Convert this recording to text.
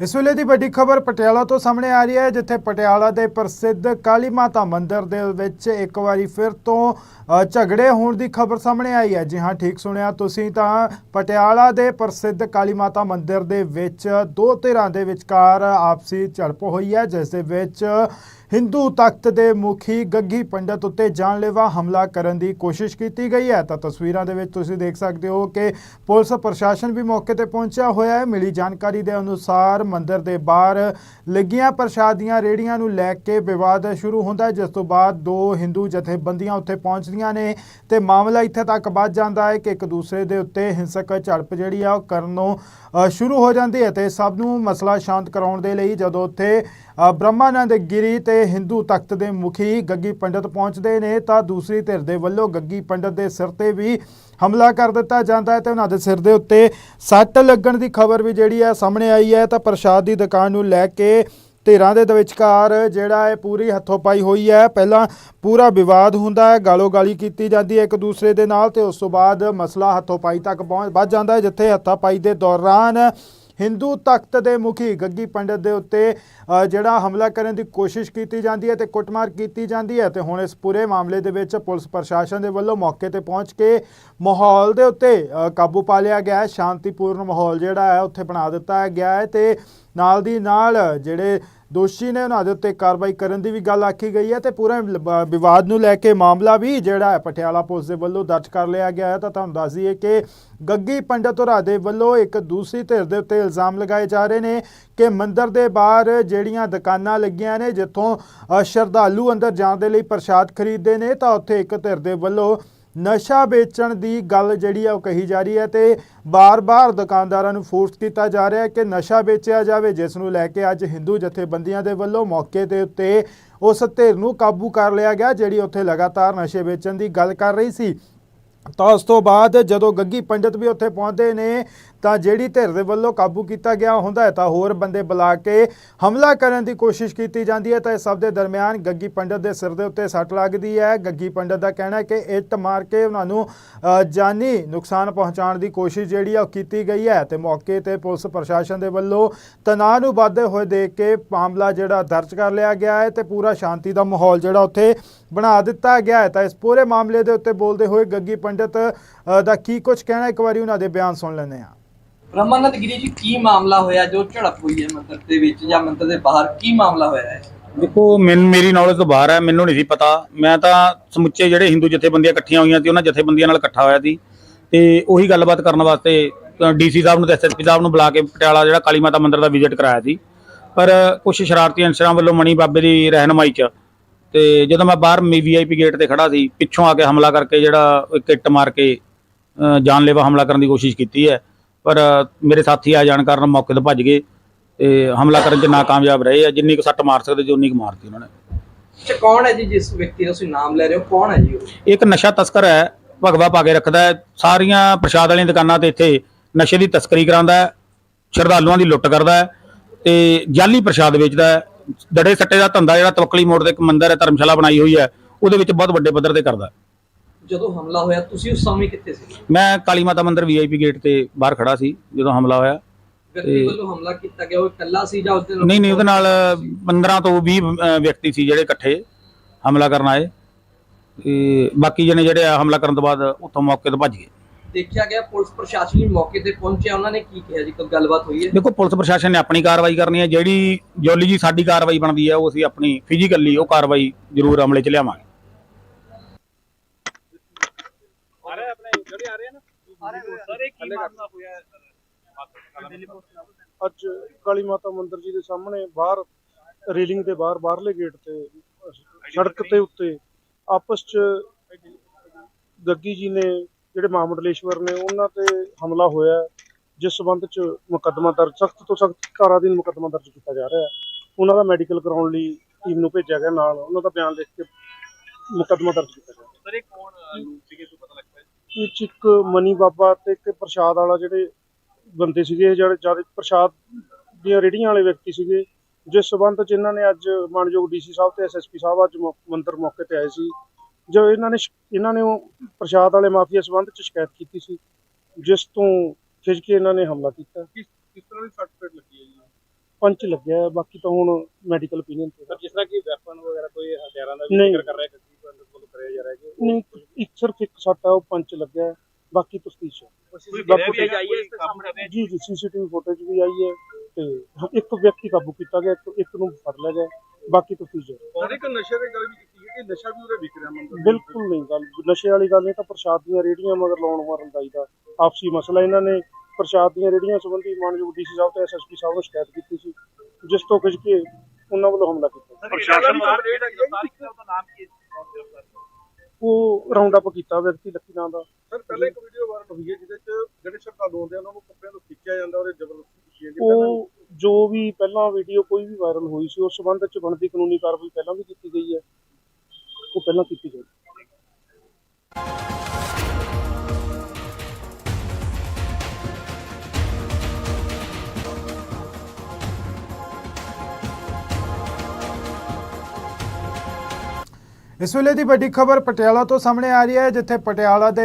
ਇਸ ਵੇਲੇ ਦੀ ਵੱਡੀ ਖਬਰ ਪਟਿਆਲਾ ਤੋਂ ਸਾਹਮਣੇ ਆ ਰਹੀ ਹੈ, ਜਿੱਥੇ ਪਟਿਆਲਾ ਦੇ ਪ੍ਰਸਿੱਧ ਕਾਲੀ ਮਾਤਾ ਮੰਦਿਰ ਦੇ ਵਿੱਚ ਇੱਕ ਵਾਰੀ ਫਿਰ ਤੋਂ ਝਗੜੇ ਹੋਣ ਦੀ ਖਬਰ ਸਾਹਮਣੇ ਆਈ ਹੈ। ਜੀ ਹਾਂ, ਠੀਕ ਸੁਣਿਆ ਤੁਸੀਂ ਤਾਂ ਪਟਿਆਲਾ ਦੇ ਪ੍ਰਸਿੱਧ ਕਾਲੀ ਮਾਤਾ ਮੰਦਿਰ ਦੇ ਵਿੱਚ ਦੋ ਧਿਰਾਂ ਦੇ ਵਿਚਕਾਰ ਆਪਸੀ ਝੜਪ ਹੋਈ ਹੈ, ਜਿਸ ਦੇ ਵਿੱਚ ਹਿੰਦੂ ਤਖਤ ਦੇ ਮੁਖੀ ਗੱਗੀ ਪੰਡਤ ਉੱਤੇ ਜਾਨਲੇਵਾ ਹਮਲਾ ਕਰਨ ਦੀ ਕੋਸ਼ਿਸ਼ ਕੀਤੀ ਗਈ ਹੈ। ਤਾਂ ਤਸਵੀਰਾਂ ਦੇ ਵਿੱਚ ਤੁਸੀਂ ਦੇਖ ਸਕਦੇ ਹੋ ਕਿ ਪੁਲਿਸ ਪ੍ਰਸ਼ਾਸਨ ਵੀ ਮੌਕੇ ਤੇ ਪਹੁੰਚਿਆ ਹੋਇਆ ਹੈ। ਮਿਲੀ ਜਾਣਕਾਰੀ ਦੇ ਅਨੁਸਾਰ ਮੰਦਿਰ ਦੇ ਬਾਹਰ ਲੱਗੀਆਂ ਪ੍ਰਸ਼ਾਦ ਦੀਆਂ ਰੇੜੀਆਂ ਨੂੰ ਲੈ ਕੇ ਵਿਵਾਦ ਸ਼ੁਰੂ ਹੁੰਦਾ ਜਿਸ ਤੋਂ ਬਾਅਦ ਦੋ ਹਿੰਦੂ ਜਥੇਬੰਦੀਆਂ ਉੱਥੇ ਪਹੁੰਚਦੀਆਂ ਨੇ ਤੇ ਮਾਮਲਾ ਇੱਥੇ ਤੱਕ ਵੱਧ ਜਾਂਦਾ ਹੈ ਕਿ ਇੱਕ ਦੂਸਰੇ ਦੇ ਉੱਤੇ ਹਿੰਸਕ ਝੜਪ ਜਿਹੜੀ ਆ ਉਹ ਕਰਨੋਂ ਅ, ਸ਼ੁਰੂ ਹੋ ਜਾਂਦੀ ਹੈ ਤੇ ਸਭ ਨੂੰ ਮਸਲਾ ਸ਼ਾਂਤ ਕਰਾਉਣ ਦੇ ਲਈ ਜਦੋਂ ਉੱਥੇ ਬ੍ਰਹਮਾਨੰਦ ਗਿਰੀ ਤੇ ਹਿੰਦੂ ਤਖਤ ਦੇ ਮੁਖੀ ਗੱਗੀ ਪੰਡਤ ਪਹੁੰਚਦੇ ਨੇ, ਤਾਂ ਦੂਸਰੀ ਧਿਰ ਦੇ ਵੱਲੋਂ ਗੱਗੀ ਪੰਡਤ ਦੇ ਸਿਰ ਤੇ ਵੀ ਹਮਲਾ ਕਰ ਦਿੱਤਾ ਜਾਂਦਾ ਹੈ ਤੇ ਉਹਨਾਂ ਦੇ ਸਿਰ ਦੇ ਉੱਤੇ ਸੱਟ ਲੱਗਣ ਦੀ ਖਬਰ ਵੀ ਜਿਹੜੀ ਹੈ ਸਾਹਮਣੇ ਆਈ ਹੈ। ਤਾਂ ਪ੍ਰਸ਼ਾਦ ਦੀ ਦੁਕਾਨ ਨੂੰ ਲੈ ਕੇ ਧਿਰਾਂ ਦੇ ਵਿਚਕਾਰ ਜਿਹੜਾ ਹੈ ਪੂਰੀ ਹੱਥੋਂ ਪਾਈ ਹੋਈ ਹੈ। ਪਹਿਲਾਂ ਪੂਰਾ ਵਿਵਾਦ ਹੁੰਦਾ ਹੈ, ਗਾਲੋ ਗਾਲੀ ਕੀਤੀ ਜਾਂਦੀ ਹੈ ਇੱਕ ਦੂਸਰੇ ਦੇ ਨਾਲ ਤੇ ਉਸ ਤੋਂ ਬਾਅਦ ਮਸਲਾ ਹੱਥੋਂ ਪਾਈ ਤੱਕ ਪਹੁੰਚ ਵੱਧ ਜਾਂਦਾ ਹੈ, ਜਿੱਥੇ ਹੱਥਾਂ ਪਾਈ ਦੇ ਦੌਰਾਨ ਹਿੰਦੂ ਤਖਤ ਦੇ ਮੁਖੀ ਗੱਗੀ ਪੰਡਤ ਦੇ ਉੱਤੇ ਜਿਹੜਾ ਹਮਲਾ ਕਰਨ ਦੀ ਕੋਸ਼ਿਸ਼ ਕੀਤੀ ਜਾਂਦੀ ਹੈ ਤੇ ਕੁੱਟਮਾਰ ਕੀਤੀ ਜਾਂਦੀ ਹੈ ਤੇ ਹੁਣ ਇਸ ਪੂਰੇ ਮਾਮਲੇ ਦੇ ਵਿੱਚ ਪੁਲਿਸ ਪ੍ਰਸ਼ਾਸਨ ਦੇ ਵੱਲੋਂ ਮੌਕੇ ਤੇ ਪਹੁੰਚ ਕੇ ਮਾਹੌਲ ਦੇ ਉੱਤੇ ਕਾਬੂ ਪਾ ਲਿਆ ਗਿਆ ਹੈ, ਸ਼ਾਂਤੀਪੂਰਨ ਮਾਹੌਲ ਜਿਹੜਾ ਹੈ, ਉੱਥੇ ਬਣਾ ਦਿੱਤਾ ਗਿਆ ਹੈ ਤੇ ਨਾਲ ਦੀ ਨਾਲ ਜਿਹੜੇ ਦੋਸ਼ੀ ਨੇ ਉਹਨਾਂ ਦੇ ਉੱਤੇ ਕਾਰਵਾਈ ਕਰਨ ਦੀ ਵੀ ਗੱਲ ਆਖੀ ਗਈ ਹੈ ਤੇ ਪੂਰੇ ਵਿਵਾਦ ਨੂੰ ਲੈ ਕੇ ਮਾਮਲਾ ਵੀ ਜਿਹੜਾ ਹੈ ਪਟਿਆਲਾ ਪੁਲਿਸ ਦੇ ਵੱਲੋਂ ਦਰਜ ਕਰ ਲਿਆ ਗਿਆ ਹੈ ਤਾਂ ਤੁਹਾਨੂੰ ਦੱਸ ਦਈਏ ਕਿ ਗੱਗੀ ਪੰਡਤ ਹੋਰਾਂ ਦੇ ਵੱਲੋਂ ਇੱਕ ਦੂਸਰੀ ਧਿਰ ਦੇ ਉੱਤੇ ਇਲਜ਼ਾਮ ਲਗਾਏ ਜਾ ਰਹੇ ਨੇ ਕਿ ਮੰਦਰ ਦੇ ਬਾਹਰ ਜਿਹੜੀਆਂ ਦੁਕਾਨਾਂ ਲੱਗੀਆਂ ਨੇ ਜਿੱਥੋਂ ਸ਼ਰਧਾਲੂ ਅੰਦਰ ਜਾਣ ਦੇ ਲਈ ਪ੍ਰਸ਼ਾਦ ਖਰੀਦਦੇ ਨੇ ਤਾਂ ਉੱਥੇ ਇੱਕ ਧਿਰ ਦੇ ਵੱਲੋਂ ਨਸ਼ਾ ਵੇਚਣ ਦੀ ਗੱਲ ਜਿਹੜੀ ਆ ਉਹ ਕਹੀ ਜਾ ਰਹੀ ਹੈ ਤੇ ਬਾਰ-ਬਾਰ ਦੁਕਾਨਦਾਰਾਂ ਨੂੰ ਫੋਰਸ ਕੀਤਾ ਜਾ ਰਿਹਾ ਹੈ ਕਿ ਨਸ਼ਾ ਵੇਚਿਆ ਜਾਵੇ, ਜਿਸ ਨੂੰ ਲੈ ਕੇ ਅੱਜ ਹਿੰਦੂ ਜਥੇਬੰਦੀਆਂ ਦੇ ਵੱਲੋਂ ਮੌਕੇ ਦੇ ਉੱਤੇ ਉਸ ਧਿਰ ਨੂੰ ਕਾਬੂ ਕਰ ਲਿਆ ਗਿਆ, ਜਿਹੜੀ ਉੱਥੇ ਲਗਾਤਾਰ ਨਸ਼ੇ ਵੇਚਣ ਦੀ ਗੱਲ ਕਰ ਰਹੀ ਸੀ। ਤਾਂ ਉਸ ਤੋਂ ਬਾਅਦ ਜਦੋਂ ਗੱਗੀ ਪੰਡਤ ਵੀ ਉੱਥੇ ਪਹੁੰਚਦੇ ਨੇ ਤਾਂ ਜਿਹੜੀ ਧਿਰ ਦੇ ਵੱਲੋਂ ਕਾਬੂ ਕੀਤਾ ਗਿਆ ਹੁੰਦਾ ਹੈ, ਤਾਂ ਹੋਰ ਬੰਦੇ ਬੁਲਾ ਕੇ ਹਮਲਾ ਕਰਨ ਦੀ ਕੋਸ਼ਿਸ਼ ਕੀਤੀ ਜਾਂਦੀ ਹੈ। ਤਾਂ ਇਸ ਸਭ ਦੇ ਦਰਮਿਆਨ ਗੱਗੀ ਪੰਡਤ ਦੇ ਸਿਰ ਦੇ ਉੱਤੇ ਸੱਟ ਲੱਗਦੀ ਹੈ। ਗੱਗੀ ਪੰਡਤ ਦਾ ਕਹਿਣਾ ਹੈ ਕਿ ਇੱਟ ਮਾਰ ਕੇ ਉਹਨਾਂ ਨੂੰ ਜਾਨੀ ਨੁਕਸਾਨ ਪਹੁੰਚਾਉਣ ਦੀ ਕੋਸ਼ਿਸ਼ ਜਿਹੜੀ ਆ ਉਹ ਕੀਤੀ ਗਈ ਹੈ ਤੇ ਮੌਕੇ ਤੇ ਪੁਲਿਸ ਪ੍ਰਸ਼ਾਸਨ ਦੇ ਵੱਲੋਂ ਤਣਾਅ ਨੂੰ ਵਧਦੇ ਹੋਏ ਦੇਖ ਕੇ ਮਾਮਲਾ ਜਿਹੜਾ ਦਰਜ ਕਰ ਲਿਆ ਗਿਆ ਹੈ ਤੇ ਪੂਰਾ ਸ਼ਾਂਤੀ ਦਾ ਮਾਹੌਲ ਜਿਹੜਾ ਉੱਥੇ ਬਣਾ ਦਿੱਤਾ ਗਿਆ ਹੈ। ਤਾਂ ਇਸ ਪੂਰੇ ਮਾਮਲੇ ਦੇ ਉੱਤੇ ਬੋਲਦੇ ਹੋਏ ਗੱਗੀ ਪੰਡਤ ਦਾ ਕੀ ਕੁਝ ਕਹਿਣਾ ਇੱਕ ਵਾਰੀ ਉਹਨਾਂ ਦੇ ਬਿਆਨ ਸੁਣ ਲੈਂਦੇ ਹਾਂ। ਬ੍ਰਹਮਾਨੰਦ ਗਿਰੀ ਜੀ, ਕੀ ਮਾਮਲਾ ਹੋਇਆ? ਜੋ ਝੜਪ ਹੋਈ ਹੈ ਮੰਦਿਰ ਦੇ ਵਿੱਚ ਜਾਂ ਮੰਦਿਰ ਦੇ ਬਾਹਰ, ਕੀ ਮਾਮਲਾ ਹੋਇਆ ਹੈ? ਦੇਖੋ, ਮੈਨੂੰ, ਮੇਰੀ ਨੌਲੇਜ ਤੋਂ ਬਾਹਰ ਹੈ, ਮੈਨੂੰ ਨਹੀਂ ਸੀ ਪਤਾ। ਮੈਂ ਤਾਂ ਸਮੁੱਚੇ ਜਿਹੜੇ ਹਿੰਦੂ ਜਥੇਬੰਦੀਆਂ ਇਕੱਠੀਆਂ ਹੋਈਆਂ ਸੀ, ਉਹਨਾਂ ਜਥੇਬੰਦੀਆਂ ਨਾਲ ਇਕੱਠਾ ਹੋਇਆ ਸੀ। ਤੇ ਉਹੀ ਗੱਲਬਾਤ ਕਰਨ ਵਾਸਤੇ ਡੀਸੀ ਸਾਹਿਬ ਨੂੰ ਤੇ ਐਸਐਸਪੀ ਸਾਹਿਬ ਨੂੰ ਬੁਲਾ ਕੇ ਪਟਿਆਲਾ ਜਿਹੜਾ ਕਾਲੀ ਮਾਤਾ ਮੰਦਿਰ ਦਾ ਵਿਜ਼ਿਟ ਕਰਾਇਆ ਸੀ। ਪਰ ਕੁਝ ਸ਼ਰਾਰਤੀ ਅਨਸਰਾਂ ਵੱਲੋਂ ਮਣੀ ਬਾਬੇ ਦੀ ਰਹਿਨਮਾਈ 'ਚ, ਤੇ ਜਦੋਂ ਮੈਂ ਬਾਹਰ ਵੀਆਈਪੀ ਗੇਟ ਤੇ ਖੜਾ ਸੀ, ਪਿੱਛੋਂ ਆ ਕੇ ਹਮਲਾ ਕਰਕੇ ਜਿਹੜਾ ਇੱਕ ਇੱਟ ਮਾਰ ਕੇ ਜਾਨਲੇਵਾ ਹਮਲਾ ਕਰਨ ਦੀ ਕੋਸ਼ਿਸ਼ ਕੀਤੀ ਹੈ ਪਰ ਮੇਰੇ ਸਾਥੀ ਆ ਜਾਣ ਕਾਰਨ ਮੌਕੇ ਤੋਂ ਭੱਜ ਗਏ ਤੇ ਹਮਲਾ ਕਰਨ 'ਚ ਨਾਕਾਮਯਾਬ ਰਹੇ ਆ। ਜਿੰਨੀ ਕੁ ਸੱਟ ਮਾਰ ਸਕਦੇ ਸੀ ਉਨੀ ਕੁ ਮਾਰਤੀ ਉਹਨਾਂ ਨੇ। ਅੱਛਾ ਕੌਣ ਹੈ ਜੀ ਜਿਸ ਵਿਅਕਤੀ ਦਾ ਤੁਸੀਂ ਨਾਮ ਲੈ ਰਹੇ ਹੋ? ਕੌਣ ਹੈ ਜੀ ਉਹ? ਇੱਕ ਨਸ਼ਾ ਤਸਕਰ ਹੈ ਭਗਵਾ ਪਾ ਕੇ ਰੱਖਦਾ ਹੈ। ਸਾਰੀਆਂ ਪ੍ਰਸ਼ਾਦ ਵਾਲੀਆਂ ਦੁਕਾਨਾਂ ਤੇ ਇੱਥੇ ਨਸ਼ੇ ਦੀ ਤਸਕਰੀ ਕਰਾਉਂਦਾ ਹੈ ਸ਼ਰਧਾਲੂਆਂ ਦੀ ਲੁੱਟ ਕਰਦਾ ਹੈ ਤੇ ਜਾਲੀ ਪ੍ਰਸ਼ਾਦ ਵੇਚਦਾ ਹੈ। ਦੜੇ ਸੱਟੇ ਦਾ ਧੰਦਾ ਜਿਹੜਾ ਤਵਕਲੀ ਮੋੜ ਤੇ ਇੱਕ ਮੰਦਿਰ ਹੈ ਧਰਮਸ਼ਾਲਾ ਬਣਾਈ ਹੋਈ ਹੈ ਉਹਦੇ ਵਿੱਚ ਬਹੁਤ ਵੱਡੇ ਪੱਧਰ ਤੇ ਕਰਦਾ ਹੈ। ਜਦੋਂ ਹਮਲਾ ਹੋਇਆ ਤੁਸੀਂ ਉਸ ਸਮੇਂ ਕਿੱਥੇ ਸੀ? ਮੈਂ ਕਾਲੀ ਮਾਤਾ ਮੰਦਿਰ ਵੀਆਈਪੀ ਗੇਟ ਤੇ ਬਾਹਰ ਖੜਾ ਸੀ ਜਦੋਂ ਹਮਲਾ ਹੋਇਆ ਵਿਅਕਤੀ ਵੱਲੋਂ ਹਮਲਾ ਕੀਤਾ ਗਿਆ ਉਹ ਇਕੱਲਾ ਸੀ ਜਾਂ ਨਾਲ ਨਹੀਂ ਨਹੀਂ ਉਹਦੇ ਨਾਲ 15 ਤੋਂ 20 ਅ, ਵਿਅਕਤੀ ਸੀ ਜਿਹੜੇ ਇਕੱਠੇ ਹਮਲਾ ਕਰਨ ਆਏ ਤੇ ਬਾਕੀ ਜਣੇ ਜਿਹੜੇ ਹਮਲਾ ਕਰਨ ਤੋਂ ਬਾਅਦ ਉੱਥੋਂ ਮੌਕੇ ਤੋਂ ਭੱਜ ਗਏ। ਦੇਖਿਆ ਗਿਆ ਪੁਲਿਸ ਪ੍ਰਸ਼ਾਸਨ ਵੀ ਮੌਕੇ ਤੇ ਪਹੁੰਚਿਆ ਉਹਨਾਂ ਨੇ ਕੀ ਕਿਹਾ ਜੀ? ਕੋਈ ਗੱਲਬਾਤ ਹੋਈ ਹੈ? ਦੇਖੋ ਪੁਲਿਸ ਪ੍ਰਸ਼ਾਸਨ ਨੇ ਆਪਣੀ ਕਾਰਵਾਈ ਕਰਨੀ ਹੈ ਜਿਹੜੀ ਜੋਲੀ ਜੀ ਸਾਡੀ ਕਾਰਵਾਈ ਬਣਦੀ ਹੈ ਉਹ ਅਸੀਂ ਆਪਣੀ ਫਿਜ਼ੀਕਲੀ ਉਹ ਕਾਰਵਾਈ ਜ਼ਰੂਰ ਅਮਲੇ 'ਚ ਲਿਆਵਾਂਗੇ। ਅੱਜ ਕਾਲੀ ਮਾਤਾ ਮੰਦਿਰ ਜੀ ਦੇ ਸਾਹਮਣੇ ਬਾਹਰ ਰੇਲਿੰਗ ਦੇ ਬਾਹਰ ਬਾਹਰਲੇ ਗੇਟ ਤੇ ਸੜਕ ਤੇ ਉੱਤੇ ਆਪਸ ਚ ਗੱਗੀ ਜੀ ਨੇ ਜਿਹੜੇ ਮਾਮਡਲੇਸ਼ਵਰ ਨੇ ਉਹਨਾਂ ਤੇ ਹਮਲਾ ਹੋਇਆ ਜਿਸ ਸਬੰਧ ਚ ਮੁਕੱਦਮਾ ਦਰਜ ਸਖਤ ਤੋਂ ਸਖਤ ਅਧੀਨ ਮੁਕੱਦਮਾ ਦਰਜ ਕੀਤਾ ਜਾ ਰਿਹਾ ਹੈ। ਉਹਨਾਂ ਦਾ ਮੈਡੀਕਲ ਕਰਾਉਣ ਲਈ ਟੀਮ ਨੂੰ ਭੇਜਿਆ ਗਿਆ ਨਾਲ ਉਹਨਾਂ ਦਾ ਬਿਆਨ ਲਿਖ ਕੇ ਮੁਕੱਦਮਾ ਦਰਜ ਕੀਤਾ ਗਿਆ। ਸਰ ਇਹ ਕੌਣ ਸੀਗੇ ਤੋਂ ਪਤਾ ਲੱਗਦਾ ਹੈ ਇਹ 'ਚ ਇੱਕ ਮਨੀ ਬਾਬਾ ਤੇ ਇੱਕ ਪ੍ਰਸ਼ਾਦ ਵਾਲਾ ਜਿਹੜੇ ਬੰਦੇ ਸੀਗੇ ਜਿਹੜੇ ਜ਼ਿਆਦਾ ਪ੍ਰਸ਼ਾਦ ਦੀਆਂ ਰੇੜੀਆਂ ਵਾਲੇ ਵਿਅਕਤੀ ਸੀਗੇ ਜਿਸ ਸਬੰਧ ਚ ਇਹਨਾਂ ਨੇ ਅੱਜ ਮਾਨਯੋਗ ਡੀਸੀ ਸਾਹਿਬ ਤੇ ਐਸਐਸਪੀ ਸਾਹਿਬ ਅੱਜ ਮੰਦਿਰ ਮੌਕੇ ਤੇ ਆਏ ਸੀ। ਜੋ ਇਹਨਾਂ ਨੇ ਇਹਨਾਂ ਨੇ ਉਹ ਪ੍ਰਸ਼ਾਦ ਵਾਲੇ ਮਾਫੀਆ ਸਬੰਧ ਚ ਸ਼ਿਕਾਇਤ ਕੀਤੀ ਸੀ ਜਿਸ ਤੋਂ ਖਿੱਚ ਕੇ ਇਹਨਾਂ ਨੇ ਹਮਲਾ ਕੀਤਾ। ਕਿਸ ਕਿਸ ਤਰ੍ਹਾਂ ਦੀ ਸੱਟ ਫੇਟ ਲੱਗੀ ਹੈ ਜੀ? ਪੰਚ ਲੱਗਿਆ ਬਾਕੀ ਤਾਂ ਹੁਣ ਮੈਡੀਕਲ ਓਪੀਨੀਅਨ ਤੇ। ਜਿਸ ਤਰ੍ਹਾਂ ਕਿ ਵੈਪਨ ਵਗੈਰਾ ਕੋਈ ਹਥਿਆਰਾਂ ਦਾ। ਜ਼ਿਕਰ ਕਰ ਰਿਹਾ ਕਿ ਬੰਦ ਕੋਲ ਕਰਿਆ ਜਾ ਰਿਹਾ ਹੈ ਕਿ ਨਹੀਂ ਇੱਕ ਸਿਰਫ ਇੱਕ ਸੱਟ ਆ ਉਹ ਪੰਚ ਲੱਗਿਆ ਹੈ, ਬਾਕੀ ਤਫਤੀਸ਼ ਹੈ ਹੈ ਜੀ ਜੀ ਸੀਸੀਟੀਵੀ ਫੁਟੇਜ ਵੀ ਆਈ ਹੈ ਤੇ ਇੱਕ ਵਿਅਕਤੀ ਕਾਬੂ ਕੀਤਾ ਗਿਆ ਇੱਕ ਇੱਕ ਨੂੰ ਫੜ ਲਿਆ ਗਿਆ। ਬਾਕੀ ਤਫਤੀਸ਼ ਹੈ ਸਰ ਇੱਕ ਨਸ਼ੇ ਦੀ ਗੱਲ ਵੀ ਕੀਤੀ ਹੈ ਕਿ ਨਸ਼ਾ ਵੀ ਉਹਦੇ ਵਿਕ ਰਿਹਾ ਮੰਦਰ ਬਿਲਕੁਲ ਨਹੀਂ ਗੱਲ ਨਸ਼ੇ ਵਾਲੀ ਗੱਲ ਨਹੀਂ ਤਾਂ ਪ੍ਰਸ਼ਾਦ ਦੀਆਂ ਰੇੜੀਆਂ ਮਗਰ ਲਾਉਣ ਮਾਰਨ ਦਾ ਇਹਦਾ ਆਪਸੀ ਮਸਲਾ ਇਹਨਾਂ ਨੇ। ਪ੍ਰਸ਼ਾਦ ਦੀਆਂ ਰੇੜੀਆਂ ਸੰਬੰਧੀ ਮਾਨਯੋਗ ਡੀਸੀ ਸਾਹਿਬ ਤੇ ਐਸਐਸਪੀ ਸਾਹਿਬ ਨੂੰ ਸ਼ਿਕਾਇਤ ਕੀਤੀ ਸੀ ਜਿਸ ਤੋਂ ਖਿੱਚ ਕੇ ਉਹਨਾਂ ਵੱਲੋਂ ਹਮਲਾ ਕੀਤਾ। ਪ੍ਰਸ਼ਾਸਨ ਉਹ ਰਾਉਂਡ ਅਪ ਕੀਤਾ ਵਿਅਕਤੀ ਲੱਕੀ ਨਾਂ ਦਾ। ਸਰ ਪਹਿਲੇ ਇੱਕ ਵੀਡੀਓ ਵਾਇਰਲ ਹੋਈ ਹੈ ਜਿਹਦੇ ਚ ਜਿਹੜੇ ਸ਼ਰਧਾਲੂ ਹੁੰਦੇ ਆ ਉਹਨਾਂ ਨੂੰ ਕੱਪੜਿਆਂ ਤੋਂ ਖਿੱਚਿਆ ਜਾਂਦਾ ਔਰ ਜ਼ਬਰਦਸਤੀ ਕੀਤੀ ਜਾਂਦੀ ਉਹ ਜੋ ਵੀ ਪਹਿਲਾਂ ਵੀਡੀਓ ਕੋਈ ਵੀ ਵਾਇਰਲ ਹੋਈ ਸੀ ਉਸ ਸੰਬੰਧ ਵਿੱਚ ਬਣਦੀ ਕਾਨੂੰਨੀ ਕਾਰਵਾਈ ਪਹਿਲਾਂ ਵੀ ਕੀਤੀ ਗਈ ਹੈ। ਉਹ ਪਹਿਲਾਂ ਕੀਤੀ ਗਈ ਇਸ ਵੇਲੇ ਦੀ ਵੱਡੀ ਖਬਰ ਪਟਿਆਲਾ ਤੋਂ ਸਾਹਮਣੇ ਆ ਰਹੀ ਹੈ ਜਿੱਥੇ ਪਟਿਆਲਾ ਦੇ